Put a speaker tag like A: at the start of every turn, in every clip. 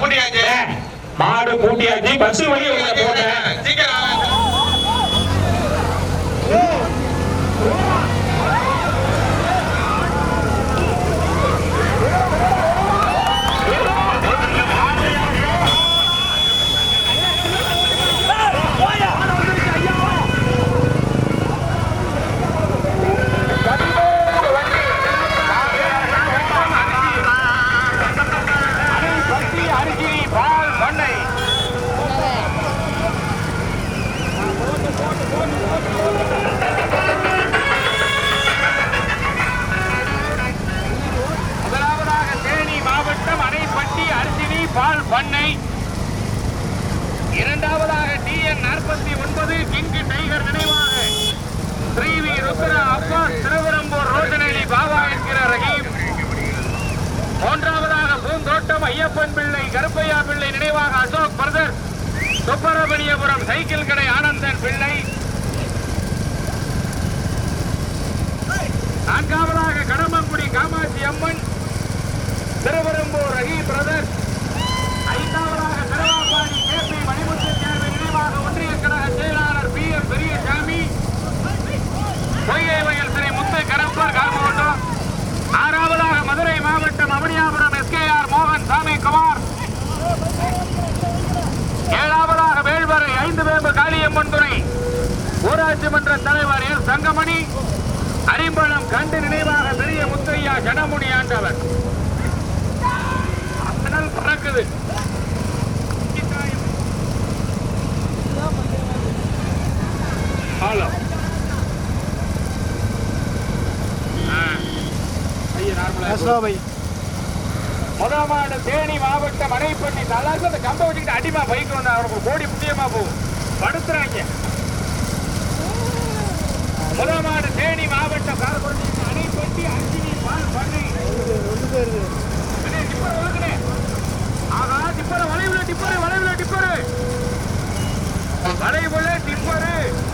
A: கூட்டியாச்சு.
B: மாடு கூட்டியாச்சு பஸ் வழி உங்களை போட்டேன்.
C: இரண்டாவதாக டிஎன் நாற்பத்தி ஒன்பது கிங்கு டைகர் நினைவாக. ஸ்ரீ வி ருத்ரா அப்பாஸ் திருவரம்பூர் ரோஷனேலி பாபா என்கிற ரஹீம். மூன்றாவதாக பூந்தோட்டம் ஐயப்பன் பிள்ளை கருப்பையா பிள்ளை நினைவாக அசோக் பிரதர். சுப்பரமணியபுரம் சைக்கிள் கடை ஆனந்தன் பிள்ளை. நான்காவதாக கடம்பங்குடி காமாட்சி அம்மன். திருவரம்பூர் ரஹி பிரதர் ஐந்தாவதாக திருவாப்பாடி கே பி மணிமுத்து தேர்வு நினைவாக ஒன்றிய கழக செயலாளர் பி எம் பெரியசாமி பொய்கை வயல் ஸ்ரீ முத்து கரப்பர் கால்மோட்டம் ஆறாவதாக மதுரை மாவட்டம் அவனியாபுரம் எஸ்கேஆர் மோகன் சாமி குமார். ஏழாவதாக வேள்வரை ஐந்து வேம்பு காளியம்மன் துறை ஊராட்சி மன்ற தலைவர் எஸ் தங்கமணி. அரிம்பளம் கண்டு நினைவாக பெரிய முத்தையா ஜனமுனி ஆண்டவர். பறக்குது. ஹலோ முதமாடு தேனி மாவட்டம் மனைப்பட்டி தலாக்கு அந்த கம்பை வச்சுக்கிட்டு அடிமா பைக் வந்து அவருக்கு கோடி முக்கியமா போகும். படுத்துறாங்க. முதமாடு தேனி மாவட்டம் காரக்குடி அணைப்பட்டி அஞ்சினி பால் பண்ணி. டிப்பர் ஒழுங்குனே. ஆகா, டிப்பர் வளைவுல டிப்பர் வளைவுல டிப்பர். வளைவுல டிப்பர்.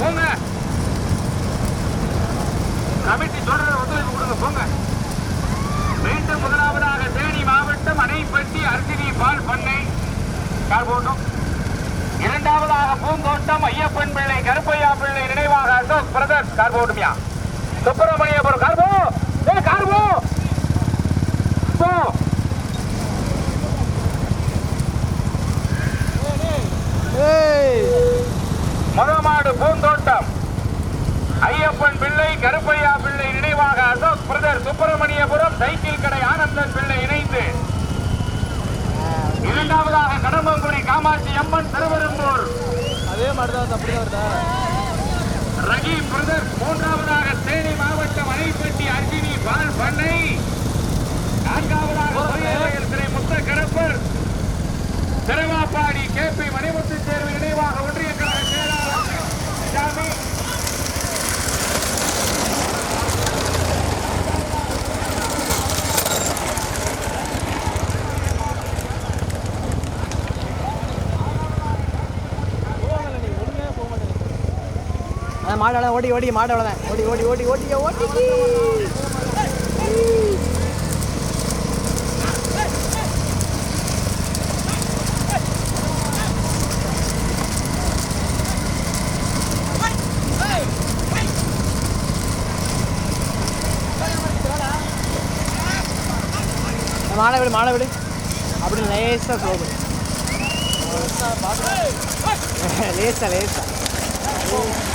C: போங்க. கமிட்டி சொல்ற ஒத்துழைப்பு கொடுங்க போங்க. மீண்டும் முதலாவதாக தேனி மாவட்டம் அணைப்பட்டி அர்ஜினி பால் பண்ணை கால் போட்டோம். இரண்டாவதாக பூந்தோட்டம் ஐயப்பன் பிள்ளை கருப்பையா பிள்ளை நினைவாக அசோக் பிரதர்ஸ் கார் போட்டுமியா. சுப்பிரமணியபுரம் கார் போ ஏய், கார் போ போ மொதமாடு பூந்தோட்டம். ஐயப்பன் பிள்ளை கருப்பையா பிள்ளை நினைவாக அசோக் பிரதர் சுப்பிரமணியபுரம் சைக்கிள் கடை ஆனந்தன் பிள்ளை இணைந்து. இரண்டாவதாக கடம்பங்குடி காமாட்சி அம்மன் திருவெரும்பூர்.
D: அதே மாதிரி தான் வருதா
C: ரஹீம் பிரதர் மூன்றாவதாக தேனி மாவட்டம் அணைப்பட்டி அர்ஜினி பால் பண்ணை. நான்காவதாக திரை முத்த கடப்பர் திருவாப்பாடி கே பி மணிமுத்து தேர்வு நினைவாக ஒன்றிய
D: அதான் மாடு அவ்வளோ ஓடி ஓடி மாடு அவ்வளோதான் ஓடி ஓடி ஓடி ஓடி ஓடி. மாலை விடு மாலை விடு. அப்படி லேசாக ஸ்லோ பண்ணு லேசா லேசா. ஏயா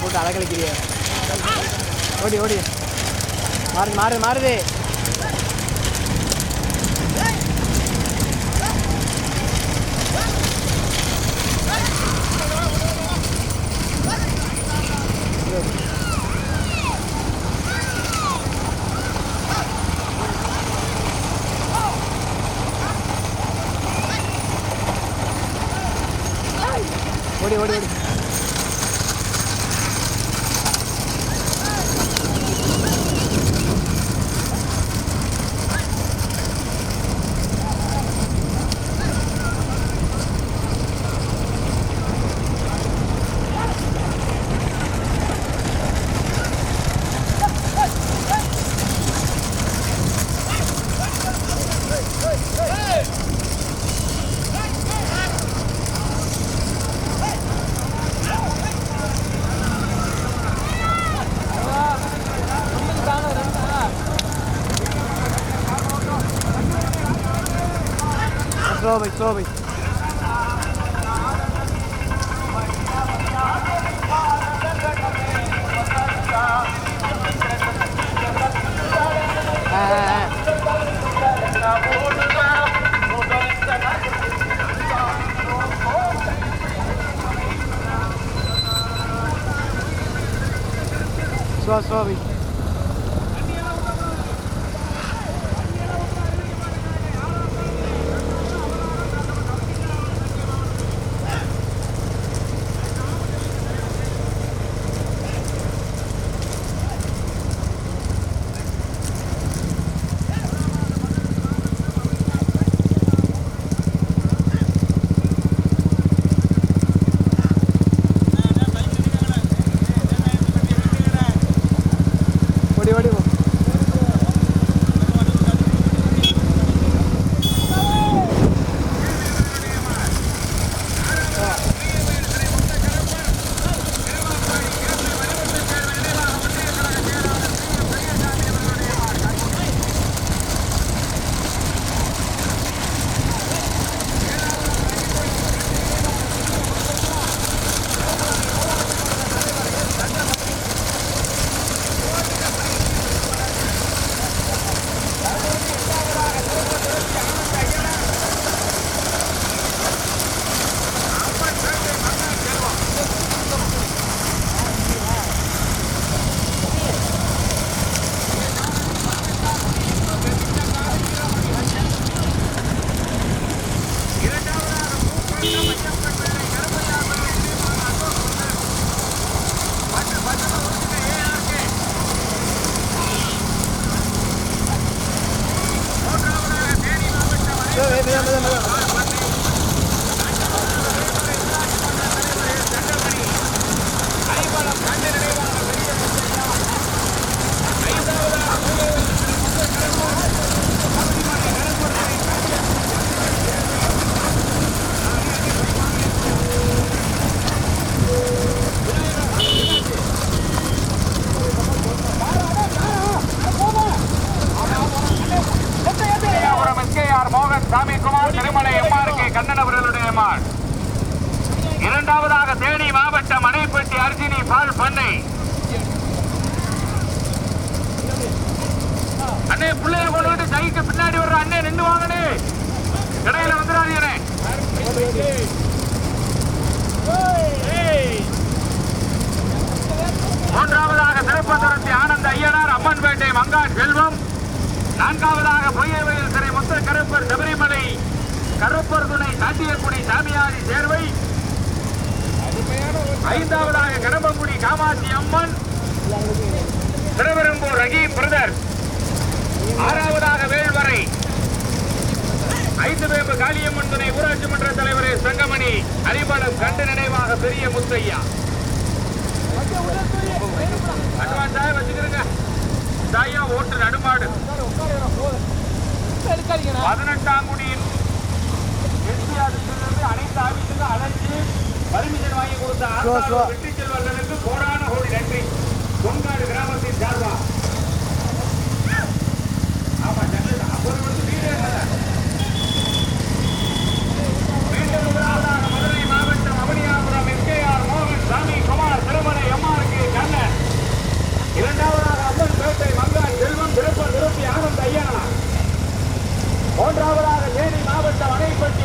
D: போட்டு அழகழிக்கிறிய. ஓடி ஓடி. மாறுது மாறுது மாறுது. ஓடி ஓடி ஓடி ஸ்லோ பை
C: இரண்டாவதாக தேனி மாவட்டம் அணைப்பட்டி அர்ஜினி பால் பண்ணை. அண்ணே பிள்ளைய கொண்டு கைக்கு பின்னாடி வர்ற அண்ணே நின்று வாங்கனே இடையில வந்துடாதீங்கண்ணே. மூன்றாவதாக திருப்பந்தரத்தி ஆனந்த ஐயனார் அம்மன்பேட்டை மங்காட் செல்வம். நான்காவதாக பொய்யவயில் சிறை முத்த கருப்பர் சபரிமலை கருப்பர் துணை சாத்தியக்குடி சாமியாரி சேர்வை. ஐந்தாவதாக கடம்பங்குடி காமாட்சி அம்மன். திருவெரும்பூர் ரகி பிரதர். ஆறாவதாக வேல்வரை. ஐந்து வேம்பு காளியம்மன் துணை ஊராட்சி மன்ற தலைவரே சங்கமணி. அறிவளம் கண்டு நினைவாக பெரிய முத்தையா. அட்வான்ஸாக வச்சுக்கிறேங்க தாயா ஓட்டு நடுமாடு பதினெட்டாம் குடியின் எஸ்பிஆரிலிருந்து அனைத்து ஆபீஸுக்கும் அழைச்சு பர்மிஷன் வாங்கி கொடுத்த. ஆசான் வெற்றி செல்வர்களுக்கு கோடான கோடி நன்றி. கொங்காடு கிராமத்தின் சார்பா. ஆமா ஜன்னல் அப்போது வந்து வீடே இல்லை. மீண்டும் முதலாவதாக மதுரை மாவட்டம் அவனியாபுரம் எஸ்கேஆர் மோகன் சாமி குமார் திருமலை எம்ஆர்கே கண்ணன். இரண்டாவதாக அம்மன் பேட்டை மங்கா செல்வம் திருப்ப திருப்பி ஆனந்த் ஐயா. மூன்றாவதாக தேனி மாவட்டம் அணைப்பட்டி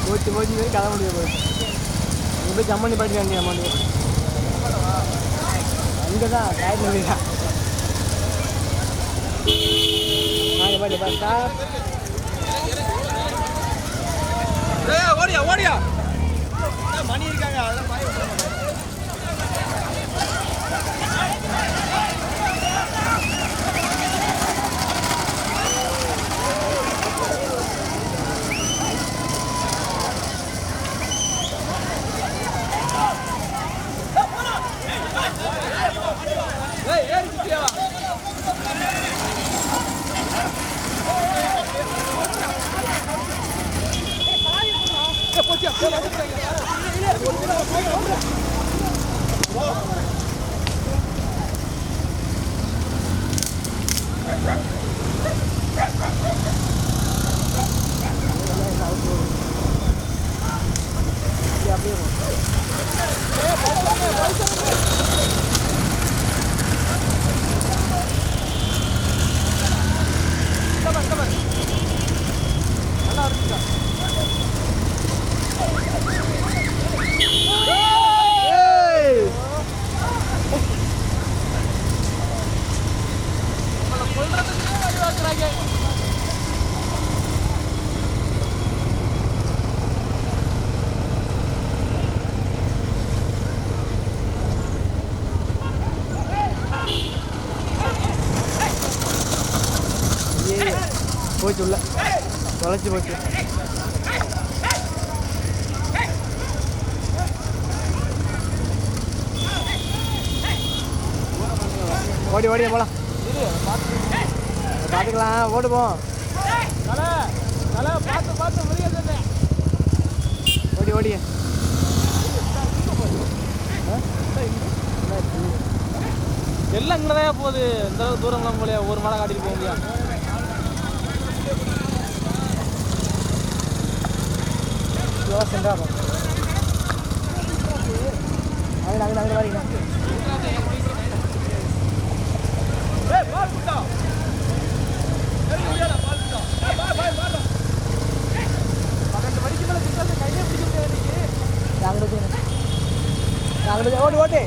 D: போச்சு போச்சு மாதிரி கதை முடிய போகுது இங்கே போய் ஜம்மண்ணி பாட்டி வேண்டிய அம்மாண்டி அங்கே தான் பாட்டி பார்த்தா.
A: ஓடியா ஓடியா. மணி இருக்காங்க அதெல்லாம் பாய
D: அப்படியே போ. ஏய்! ஏய், போச்சு உள்ள தொலைச்சி போச்சு. ஓடி ஓடி போலாம். பார்த்துக்கலாம் ஓடுவோம்.
A: பார்த்து பார்த்து முடியாது
D: ஓடி ஓடி.
A: எல்லாம் இங்கே தான் போகுது. இந்த தூரம்லாம் போலியா ஒரு மழை காட்டிட்டு போக முடியாது.
D: ஸ்லோவாக சென்றா அங்கே அங்கே அங்கே வரீங்க அங்கே அங்கே ஓடி ஓட்டு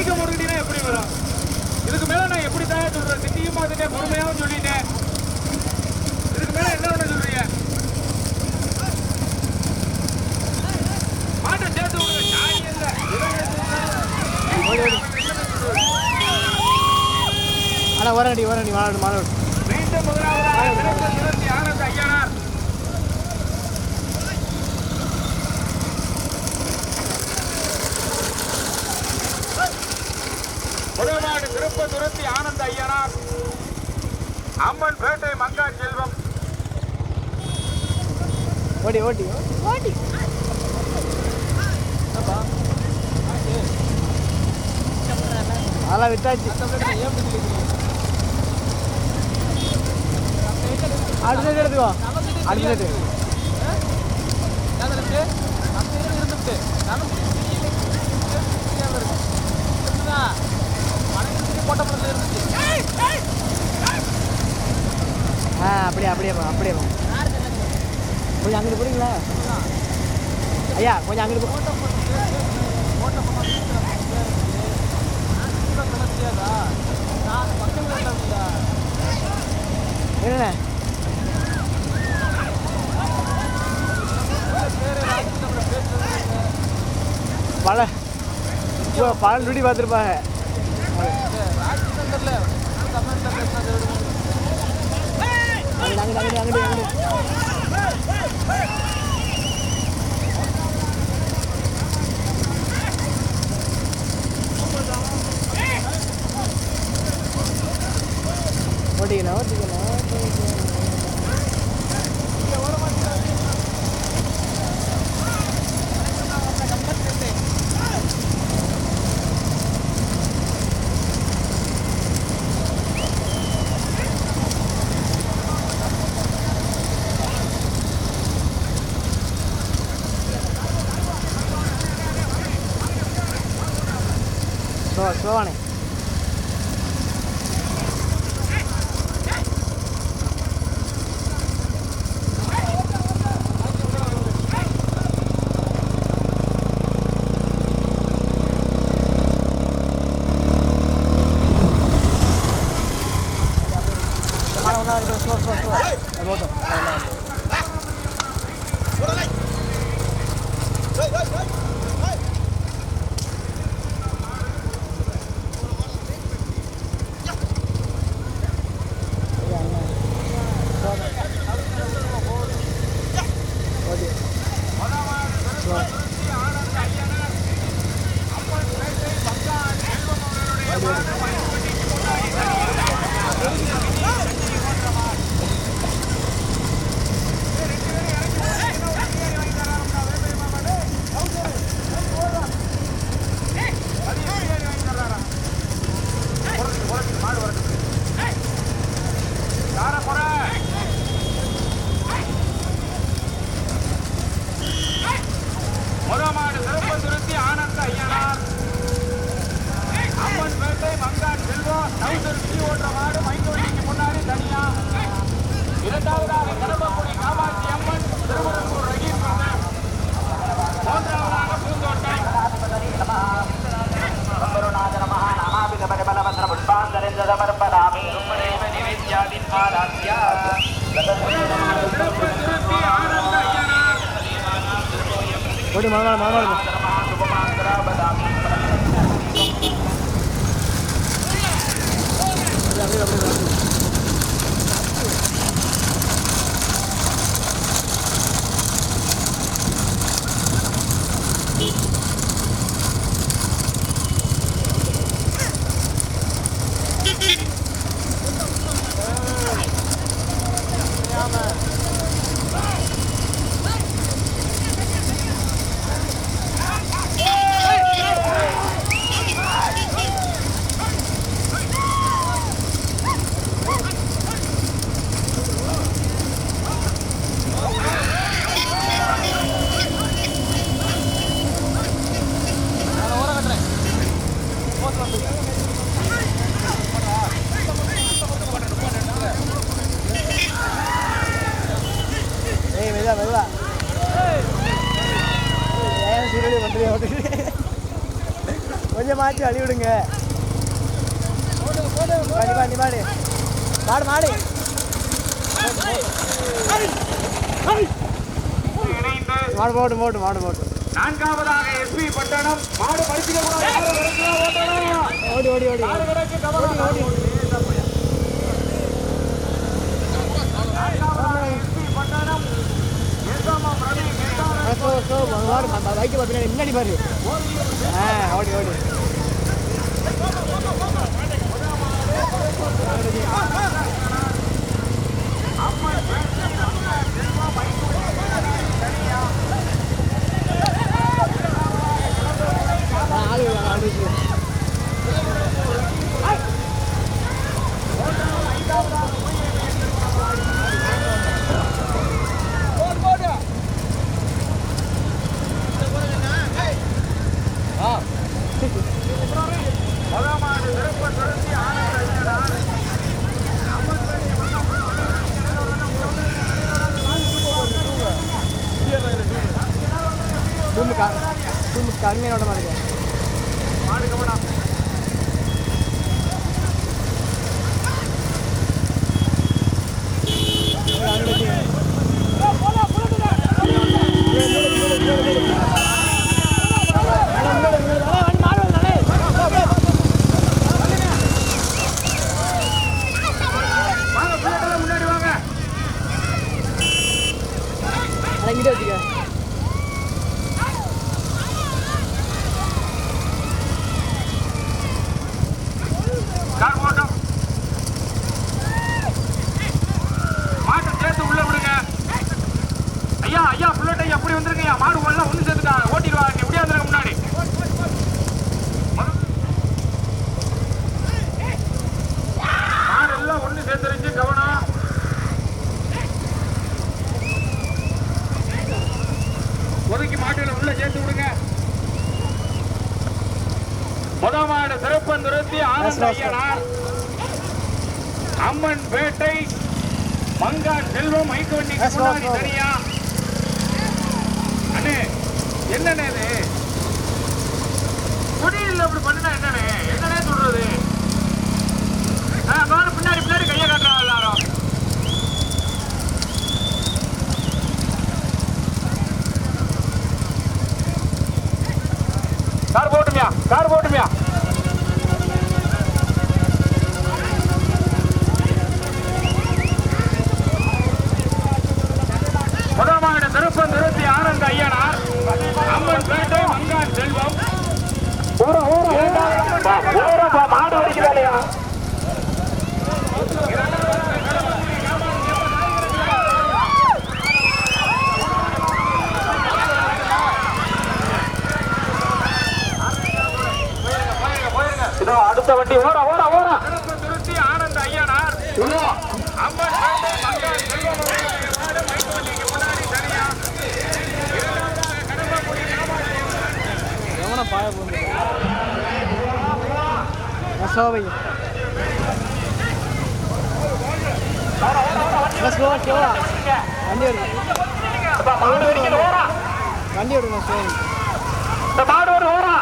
D: பைக்கை முடுக்கிட்டீங்கன்னா எப்படி வரும்? இதுக்கு மேல நான் எப்படி தான் சொல்றேன் சிட்டியும் பார்த்துட்டேன் பொறுமையாவும் சொல்லிட்டேன். இதுக்கு மேல என்ன ஒண்ணு சொல்றீங்க? மாட்டை சேர்த்து
C: அண்ணா வரங்கடி வரங்கடி மாநாடு மாநாடு
D: மீண்டும் சிறப்பு சிறந்தி ஆனந்த் ஐயனார் திருப்ப துரத்தி ஆனந்த ஐயனார். அம்மன் பேட்டை மங்கா செல்வம்.
C: ஓடி ஓடி ஓடி. அதெல்லாம் விட்டாச்சு. அடுத்த எடுத்துக்கோ. அடுத்த ஆ அப்படியே அப்படியே போ அப்படியே கொஞ்சம் அங்கிட்டு போறீங்களா? ஐயா கொஞ்சம் அங்கிட்டு போ. என்னண்ணே? பல பல பார்த்துருப்பாங்க. அங்கிட்டு அங்கிட்டு அங்கிட்டு
D: மாற்றி அழி விடுங்க மாடி மாடி மாடு மாடு மாடு மாடு போட்டு போட்டு மாடு போட்டு
C: நான்காவதாக எஸ்பி பட்டணம். மாடு ஓட்டணும்
D: ஓடி ஓடி ஓடி. பைக்கு பார்த்து முன்னாடி பாரு ஆ ஓடி ஓடி
C: out of the eye. உள்ள சேர்த்து விடுங்க முதல் மாடு சிறப்பந்துருத்தி ஆனந்த ஐயனார். அம்மன் பேட்டை மங்கான் செல்வம்
D: Yes,
C: முன்னாடி. தனியா? அண்ணே என்னண்ணே இது? குடியில் அப்படி பண்ணுனா என்னண்ணே சொல்றது ஆ, பாரு பின்னாடி பின்னாடி கையை காட்டுறாங்க எல்லாரும் கார் போட்டுமியா கார் போட்டுமியா முதலாவது திருப்ப நிறுத்தி ஆனந்த ஐயனார் அம்மன் பேட்டை மங்கான் செல்வம் மாடு வரைக்கிறாலையா இதோ அடுத்த வண்டி ஓட ஓட ஓட திருத்தி ஆனந்த ஐயனார் அம்மன் பேட்டை மங்கான் செல்வம் மாடு மைக்கு வண்டிக்கு முன்னாடி தனியா இரண்டாவதாக கடம்பக்குடி
A: எவனை பாய போகுது
D: சோவை ஸ்லோ ஸ்லோவா வண்டி
C: ஓடா
D: வண்டி வருது ஸ்லோ
C: இந்த மாடு ஒரு ஓடா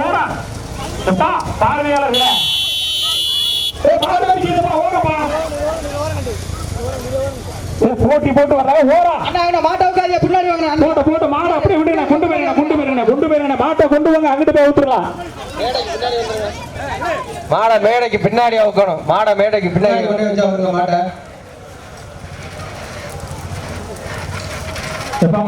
C: ஓடா எப்பா ஓடப்பா. போட்டி போட்டு வர்றாங்க ஓடா.
D: அண்ணா அண்ணா மாட்டை பின்னாடி வாங்க
C: போட்டு போட்டு மாடை அப்படியே விடுங்க கொண்டு போயிருங்க கொண்டு போயிருங்க கொண்டு போயிருங்க மாட்டை கொண்டு வாங்க அங்கிட்டு போய்
E: மாடை மேடைக்கு பின்னாடி வைக்கணும் மாடை மேடைக்கு பின்னாடி. மாட்டை.